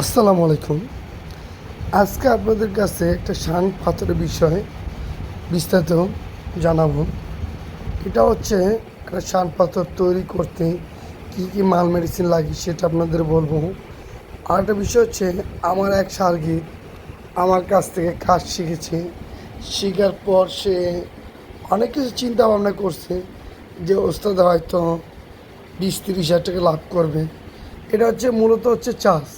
আসসালামু আলাইকুম। আজকে আপনাদের কাছে একটা শান পাথরের বিষয়ে বিস্তারিত জানাব। এটা হচ্ছে একটা শান পাথর তৈরি করতে কী কী মাল মেডিসিন লাগে সেটা আপনাদের বলব। আর একটা বিষয় হচ্ছে, আমার এক সার্গিক আমার কাছ থেকে কাজ শিখেছে। শেখার পর সে অনেক কিছু চিন্তা ভাবনা করছে যে ওস্তাদ হয়তো বিশ তিরিশ হাজার টাকা লাভ করবে। এটা হচ্ছে মূলত হচ্ছে চাষ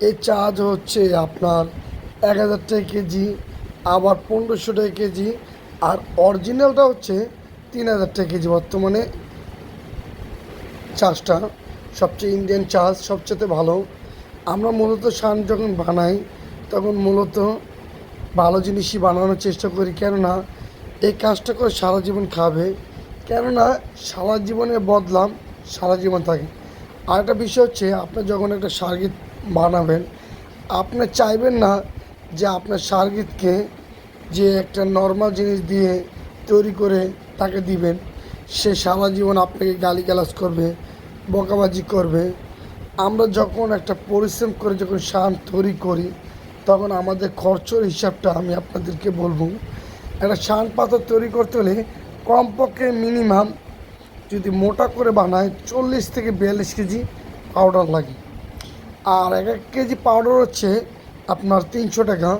এই চার্জ হচ্ছে আপনার এক হাজার টাকা কেজি আবার পনেরোশো টাকা কেজি আর অরিজিনালটা হচ্ছে তিন হাজার টাকা কেজি বর্তমানে চার্জটা সবচেয়ে ইন্ডিয়ান চার্জ সবচেয়ে ভালো। আমরা মূলত সান যখন বানাই, তখন মূলত ভালো জিনিসই বানানোর চেষ্টা করি। কেননা, এই কাজটা করে সারা জীবন খাবে। কেননা, সারা জীবনে বদলাম, সারা জীবন থাকে। আর একটা বিষয় হচ্ছে, আপনার যখন একটা সার্গিত বানাবেন। আপনি চাইবেন না যে আপনার সার্গিতকে যে একটা নর্মাল জিনিস দিয়ে তৈরি করে তাকে দিবেন। সে সারা জীবন আপনাকে গালি গালিগালাজ করবে, বকাবাজি করবে। আমরা যখন একটা পরিশ্রম করে যখন শান তৈরি করি, তখন আমাদের খরচর হিসাবটা আমি আপনাদেরকে বলব। একটা সান পাথর তৈরি করতে হলে কমপক্ষে মিনিমাম যদি মোটা করে বানায়, চল্লিশ থেকে বিয়াল্লিশ কেজি পাউডার লাগে। আর এক এক কেজি পাউডার হচ্ছে আপনার তিনশো টাকা।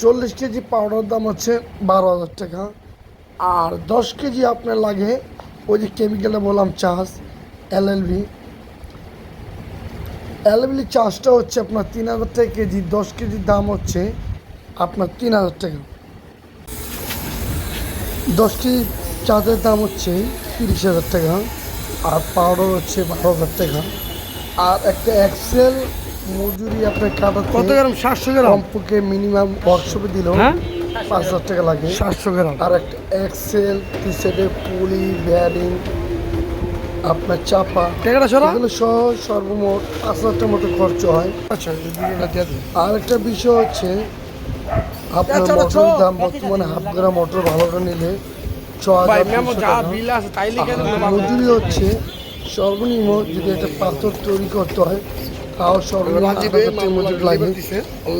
চল্লিশ কেজি পাউডার দাম হচ্ছে বারো হাজার টাকা। আর দশ কেজি আপনার লাগে ওই যে কেমিক্যালে বললাম চাষ এলএলবি এলএলবি চাষটা হচ্ছে আপনার তিন হাজার টাকা কেজি, দশ কেজির দাম হচ্ছে আপনার তিন হাজার টাকা। দশ কেজি চাঁদের দাম হচ্ছে তিরিশ হাজার টাকা, আর পাউডার হচ্ছে বারো হাজার টাকা। আর একটা এক্সেল মজুরি আপনার কাটাতে কত গ্রাম? সাতশো গ্রাম? কমপক্ষে মিনিমাম ওয়ার্কশপে দিলেও হ্যাঁ? পাঁচ হাজার টাকা লাগে। সাতশো গ্রাম। আর একটা এক্সেল টি শার্টের পুলি ব্যারিং আপনার চাপা। টাকাটা সরা। এগুলো সহ সর্বমোট পাঁচ হাজার টাকার মতো খরচ হয়। আচ্ছা। আর একটা বিষয় হচ্ছে আপনার। মটরের দাম বর্তমানে হাফ গ্রাম মটর ভালোটা নিলে ছ ভাই হাজার মেমো যা বিল আছে তাই লিখে দেন মজুরি হচ্ছে সর্বনিম্ন যদি একটা পাথর তৈরি করতে হয় তাও সর্বনিম্ন লাগে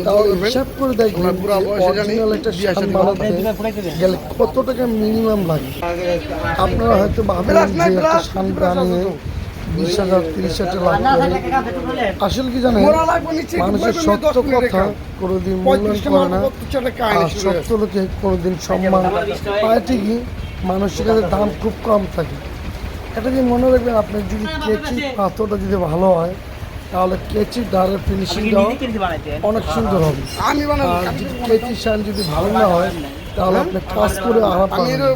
তাও হিসাব করে দেখবেন আমরা পুরা বয়সে অরিজিনাল একটা দিয়ে বানাতে গেলে কত টাকা মিনিমাম লাগে? আপনারা হয়তো ভাবেন যে একটা শান বানিয়ে বিশ হাজার তিরিশ হাজার করে আসলে কি জানেন? মানুষের সত্য কথা কোনোদিন মূল্যায়ন করে না। আর সত্য লোকে কোনোদিন সম্মান পায় ঠিকই মানুষের কাছে দাম খুব কম থাকে। এটা কি মনে রাখবেন আপনার যদি কেচি পাথরটা যদি ভালো হয় তাহলে কেচি দ্বারের ফিনিশিংটাও অনেক সুন্দর হবে। আর যদি কেচি সান যদি ভালো না হয় তাহলে আপনি কাজ করে আরাম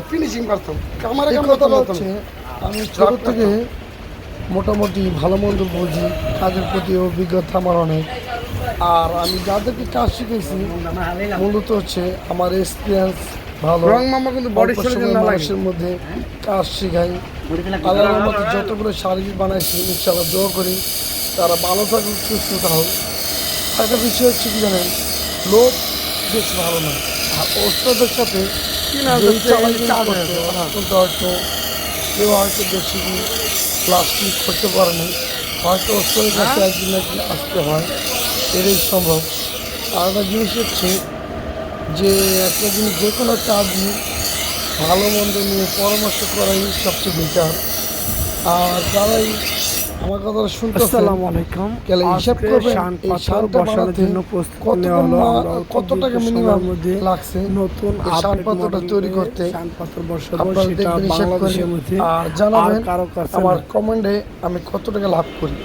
ফিনিশিং পারতাম। আমার কথা হচ্ছে আমি ছোট থেকে মোটামুটি ভালো মন্দ বুঝি। কাজের প্রতি অভিজ্ঞতা আমার অনেক। আর আমি যাদেরকে কাজ শিখেছি মূলত হচ্ছে আমার এক্সপিরিয়েন্স ভালো। রং মামা কিন্তু বডি মানুষের মধ্যে কাজ শেখাই। আল্লাহ যতগুলো শারীরিক বানাইছি ইনশাল্লাহ দোয়া করি তারা ভালো থাকুক সুস্থ থাকুক। একটা বিষয় হচ্ছে কি জানেন লোক বেশ ভালো না। আর ওস্তাদের সাথে তিন হাজার যেই টাকা চালাকি চার্জ করতো, হয়েছে। এখন তো হয়তো কেউ হয়তো বেশি প্লাস্টিক করতে পারেনি। হয়তো ওস্তাদের কাছে একদিন একদিন আসতে হয়। এটাই সম্ভব। আর একটা জিনিস হচ্ছে যে একটা জিনিস যে কোনো কাজ নিয়ে ভালো মন্দ নিয়ে পরামর্শ করাই সবচেয়ে বেটার আর যারাই আমার কথাটা শুনতেছে আসসালামু আলাইকুম। গেলে হিসাব করবেন এই শানটা বসানোর জন্য কত কত টাকা মিনিমাম লাগছে? নতুন শান মডেল তৈরি করতে শান পাথর বসাবো সেটা বাংলাদেশের মধ্যে আর জানাবেন আমার কমেন্টে আমি কত টাকা লাভ করি।